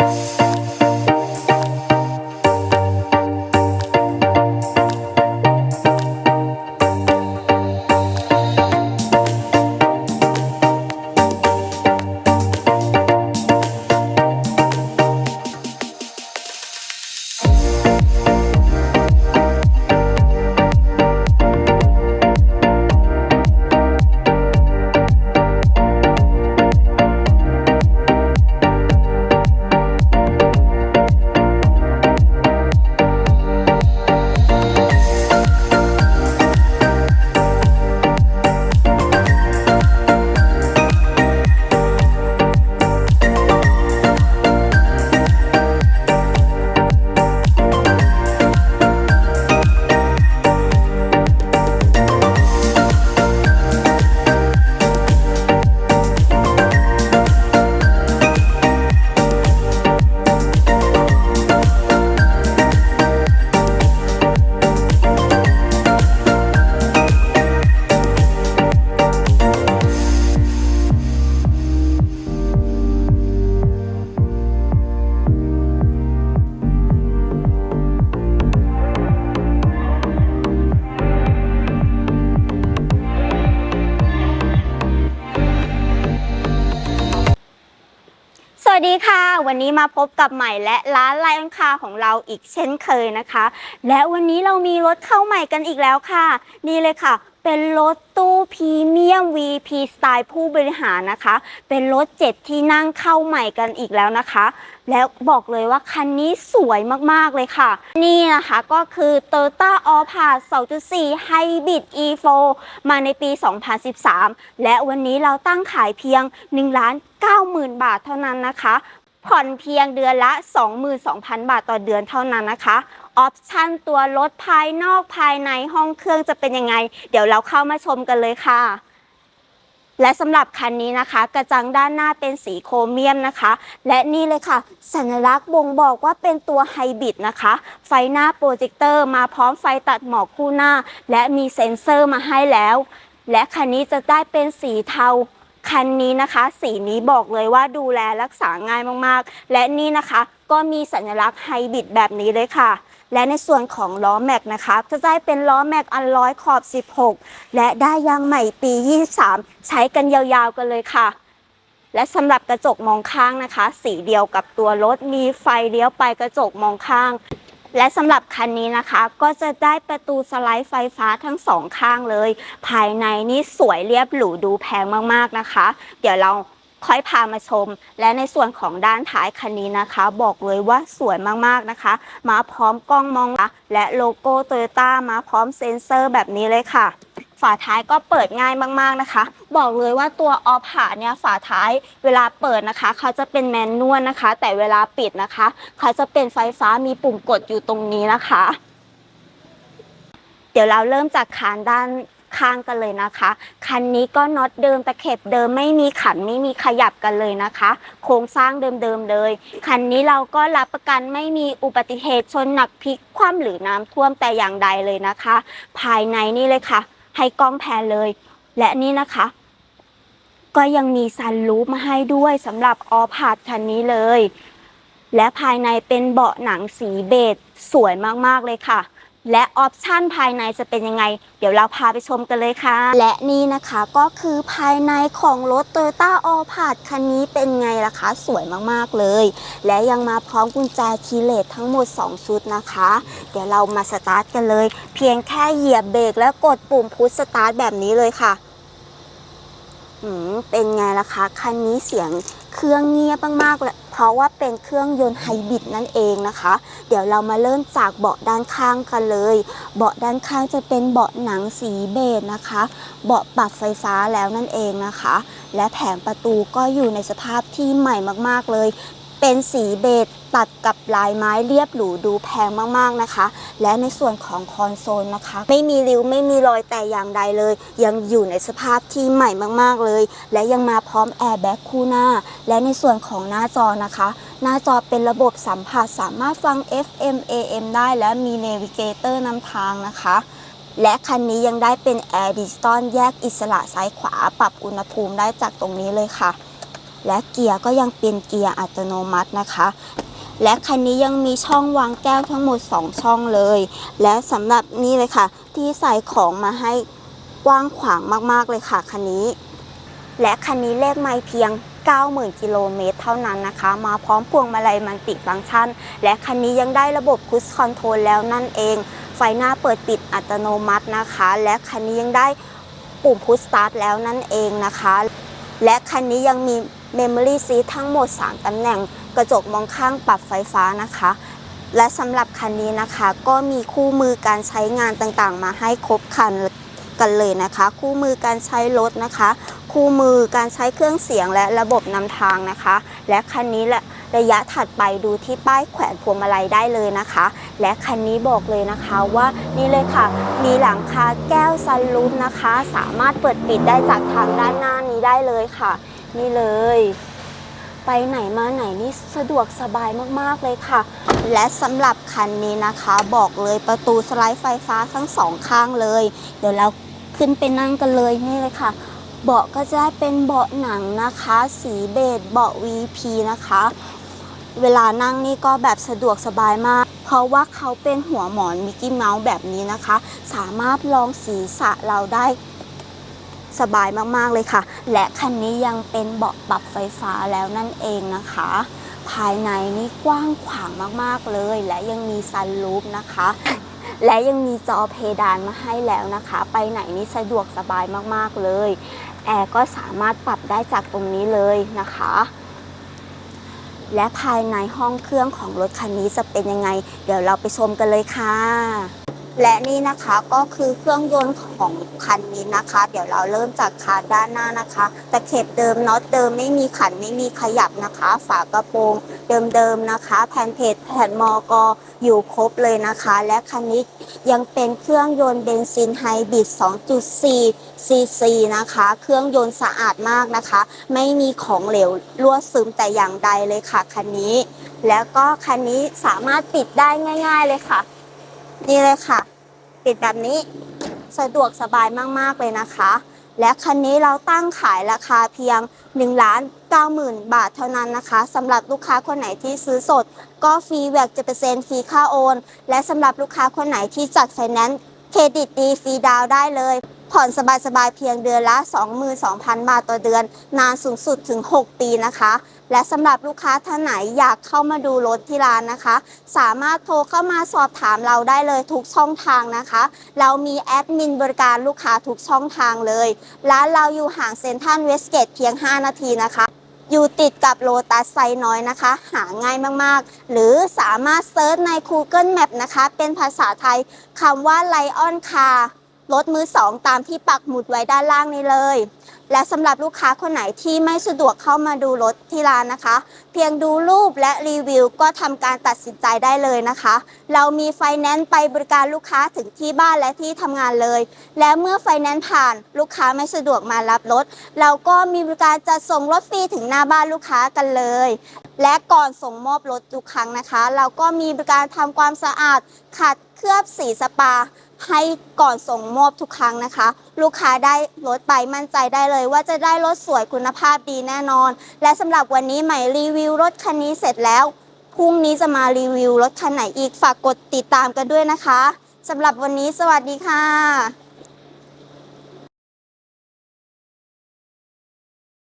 ส สดีค่ะ วันนี้มาพบกับใหม่และร้านไลออนคาของเราอีกเช่นเคยนะคะ และวันนี้เรามีรถเข้าใหม่กันอีกแล้วค่ะ นี่เลยค่ะ เป็นรถตู้พรีเมียม VP สไตล์ผู้บริหารนะคะ เป็นรถเจ็ดที่นั่งเข้าใหม่กันอีกแล้วนะคะ แล้วบอกเลยว่าคันนี้สวยมากๆเลยค่ะ นี่นะคะก็คือ Toyota a l Pass 2.4 Hybrid E4 มาในปี 2013 และวันนี้เราตั้งขายเพียง1ล้าน 90,000 บาทเท่านั้นนะคะ ผ่อนเพียงเดือนละ 22,000 บาทต่อเดือนเท่านั้นนะคะออปชันตัวรถภายนอกภายในห้องเครื่องจะเป็นยังไง เดี๋ยวเราเข้ามาชมกันเลยค่ะและสำหรับคันนี้นะคะ กระจังด้านหน้าเป็นสีโครเมียมนะคะ และนี่เลยค่ะ สัญลักษณ์บ่งบอกว่าเป็นตัวไฮบริดนะคะ ไฟหน้าโปรเจคเตอร์มาพร้อมไฟตัดหมอกคู่หน้า และมีเซ็นเซอร์มาให้แล้ว และคันนี้จะได้เป็นสีเทา คันนี้นะคะ สีนี้บอกเลยว่าดูแลรักษาง่ายมากๆ และนี่นะคะก็มีสัญลักษณ์ไฮบริดแบบนี้เลยค่ะ และในส่วนของล้อแม็กนะคะจะได้เป็นล้อแม็กอันร้อยขอบ 16 และได้ยางใหม่ปี 23 ใช้กันยาวๆกันเลยค่ะ และสำหรับกระจกมองข้างนะคะ สีเดียวกับตัวรถมีไฟเลี้ยวไปกระจกมองข้าง และสำหรับคันนี้นะคะก็จะได้ประตูสไลด์ไฟฟ้าทั้งสองข้างเลย ภายในนี่สวยเรียบหรูดูแพงมากๆนะคะ เดี๋ยวเราค่อยพามาชม และในส่วนของด้านท้ายคันนี้นะคะ บอกเลยว่าสวยมากๆนะคะ มาพร้อมกล้องมองและโลโก้โตโยต้ามาพร้อมเซ็นเซอร์แบบนี้เลยค่ะ ฝาท้ายก็เปิดง่ายมากๆนะคะ บอกเลยว่าตัวออฟหาเนี่ยฝาท้ายเวลาเปิดนะคะ เขาจะเป็นแมนนวลนะคะ แต่เวลาปิดนะคะ เขาจะเป็นไฟฟ้ามีปุ่มกดอยู่ตรงนี้นะคะ เดี๋ยวเราเริ่มจากคานด้านข้างกันเลยนะคะ คันนี้ก็น็อตเดิมตะเข็บเดิมไม่มีขันไม่มีขยับกันเลยนะคะ โครงสร้างเดิมๆเลย คันนี้เราก็รับประกันไม่มีอุบัติเหตุชนหนักพลิกคว่ำหรือน้ำท่วมแต่อย่างใดเลยนะคะ ภายในนี่เลยค่ะ ให้กล้องแพนเลย และนี่นะคะ ก็ยังมีซันรูปมาให้ด้วยสำหรับออพาร์ทคันนี้เลย และภายในเป็นเบาะหนังสีเบจสวยมากๆเลยค่ะ และออปชันภายในจะเป็นยังไง เดี๋ยวเราพาไปชมกันเลยค่ะ และนี่นะคะก็คือภายในของรถ Toyota All p a r t คันนี้เป็นไงล่ะคะ สวยมากๆเลย และยังมาพร้อมกุญแจคีย์เลสทั้งหมด 2 ชุดนะคะ เดี๋ยวเรามาสตาร์ทกันเลย เพียงแค่เหยียบเบรกแล้วกดปุ่มพุชสตาร์ทแบบนี้เลยค่ะอืมเป็นไงล่ะคะ คันนี้เสียงเครื่องเงียบมากๆเลย เพราะว่าเป็นเครื่องยนต์ไฮบริดนั่นเองนะคะ เดี๋ยวเรามาเริ่มจากเบาะด้านข้างกันเลย เบาะด้านข้างจะเป็นเบาะหนังสีเบจนะคะ เบาะปรับไฟฟ้าแล้วนั่นเองนะคะ และแผงประตูก็อยู่ในสภาพที่ใหม่มากๆเลย เป็นสีเบจตัดกับลายไม้เรียบหรูดูแพงมากๆนะคะ และในส่วนของคอนโซลนะคะ ไม่มีริ้วไม่มีรอยแต่อย่างใดเลย ยังอยู่ในสภาพที่ใหม่มากๆเลย และยังมาพร้อมแอร์แบ็กคู่หน้า และในส่วนของหน้าจอนะคะ หน้าจอเป็นระบบสัมผัสสามารถฟัง FM AM ได้และมีเนวิเกเตอร์นำทางนะคะและคันนี้ยังได้เป็นแอร์ดิจิตอลแยกอิสระซ้ายขวาปรับอุณหภูมิได้จากตรงนี้เลยค่ะ และเกียร์ก็ยังเป็นเกียร์อัตโนมัตินะคะ และคันนี้ยังมีช่องวางแก้วทั้งหมด 2 ช่องเลย และสำหรับนี่เลยค่ะ ที่ใส่ของมาให้กว้างขวางมากๆเลยค่ะคันนี้ และคันนี้เลขไม่เพียง90,000 กิโลเมตรเท่านั้นนะคะ มาพร้อมพวงมาลัยมันติฟังก์ชัน และคันนี้ยังได้ระบบคุชคอนโทรลแล้วนั่นเอง ไฟหน้าเปิดปิดอัตโนมัตินะคะ และคันนี้ยังได้ปุ่มพุชสตาร์ทแล้วนั่นเองนะคะ และคันนี้ยังมี Memory Seat ทั้งหมด 3 ตำแหน่ง กระจกมองข้างปรับไฟฟ้านะคะ และสำหรับคันนี้นะคะ ก็มีคู่มือการใช้งานต่างๆ มาให้ครบคันกันเลยนะคะ คู่มือการใช้รถนะคะ คู่มือการใช้เครื่องเสียงและระบบนำทางนะคะ และคันนี้แหละระยะถัดไปดูที่ป้ายแขวนพวงมาลัยได้เลยนะคะ และคันนี้บอกเลยนะคะว่านี่เลยค่ะ มีหลังคาแก้วซันรูฟนะคะ สามารถเปิดปิดได้จากทางด้านหน้านี้ได้เลยค่ะ นี่เลย ไปไหนมาไหนนี่สะดวกสบายมากๆเลยค่ะ และสำหรับคันนี้นะคะบอกเลยประตูสไลด์ไฟฟ้าทั้งสองข้างเลย เดี๋ยวเราขึ้นไปนั่งกันเลยนี่เลยค่ะเบาะก็จะได้เป็นเบาะหนังนะคะ สีเบจเบาะ VP นะคะ เวลานั่งนี่ก็แบบสะดวกสบายมาก เพราะว่าเขาเป็นหัวหมอนมิกกี้เมาส์แบบนี้นะคะ สามารถรองศีรษะเราได้ สบายมากๆเลยค่ะ และคันนี้ยังเป็นเบาะปรับไฟฟ้าแล้วนั่นเองนะคะ ภายในนี่กว้างขวางมากๆเลย และยังมีซันรูฟนะคะ และยังมีจอเพดานมาให้แล้วนะคะ ไปไหนนี่สะดวกสบายมากๆเลย แอร์ก็สามารถปรับได้จากตรงนี้เลยนะคะและภายในห้องเครื่องของรถคันนี้จะเป็นยังไง เดี๋ยวเราไปชมกันเลยค่ะ และนี่นะคะก็คือเครื่องยนต์ของคันนี้นะคะ เดี๋ยวเราเริ่มจากคานด้านหน้านะคะตะเข็บเดิมน็อตเดิมไม่มีขันไม่มีขยับนะคะ ฝากระโปรงเดิมๆนะคะ แผ่นเพจแผ่นมอกอยู่ครบเลยนะคะ และคันนี้ยังเป็นเครื่องยนต์เบนซินไฮบริด 2.4 ซีซีนะคะ เครื่องยนต์สะอาดมากนะคะ ไม่มีของเหลวรั่วซึมแต่อย่างใดเลยค่ะคันนี้ แล้วก็คันนี้สามารถปิดได้ง่าย ๆเลยค่ะ นี่เลยค่ะ ปิดแบบนี้สะดวกสบายมากๆเลยนะคะ และคันนี้เราตั้งขายราคาเพียง1ล้าน90,000 บาทเท่านั้นนะคะสำหรับลูกค้าคนไหนที่ซื้อสด ก็ฟรีแวกจะเปอร์เซ็นต์ฟรีค่าโอน และสำหรับลูกค้าคนไหนที่จัดไฟแนนซ์เครดิตดีฟรีดาวได้เลย ผ่อนสบายๆเพียงเดือนละ 22,000 บาทต่อเดือน นานสูงสุดถึง 6 ปีนะคะ และสำหรับลูกค้าท่านไหนอยากเข้ามาดูรถที่ร้านนะคะ สามารถโทรเข้ามาสอบถามเราได้เลยทุกช่องทางนะคะ เรามีแอดมินบริการลูกค้าทุกช่องทางเลยร้านเราอยู่ห่างเซ็นทรัลเวสเกตเพียง 5 นาทีนะคะอยู่ติดกับโลตัสไซน้อยนะคะ หาง่ายมากๆ หรือสามารถเซิร์ชใน Google Map นะคะ เป็นภาษาไทยคำว่า Lion Car รถมือสองตามที่ปักหมุดไว้ด้านล่างนี้เลย และสำหรับลูกค้าคนไหนที่ไม่สะดวกเข้ามาดูรถที่ร้านนะคะ เพียงดูรูปและรีวิวก็ทำการตัดสินใจได้เลยนะคะ เรามีไฟแนนซ์ไปบริการลูกค้าถึงที่บ้านและที่ทำงานเลย และเมื่อไฟแนนซ์ผ่านลูกค้าไม่สะดวกมารับรถ เราก็มีบริการจัดส่งรถฟรีถึงหน้าบ้านลูกค้ากันเลย และก่อนส่งมอบรถทุกครั้งนะคะ เราก็มีบริการทำความสะอาดขัดเคลือบสีสปา ให้ก่อนส่งมอบทุกครั้งนะคะ ลูกค้าได้รถไปมั่นใจได้เลย ว่าจะได้รถสวยคุณภาพดีแน่นอน และสำหรับวันนี้ใหม่รีวิวรถคันนี้เสร็จแล้วพรุ่งนี้จะมารีวิวรถคันไหนอีกฝากกดติดตามกันด้วยนะคะสำหรับวันนี้สวัสดีค่ะ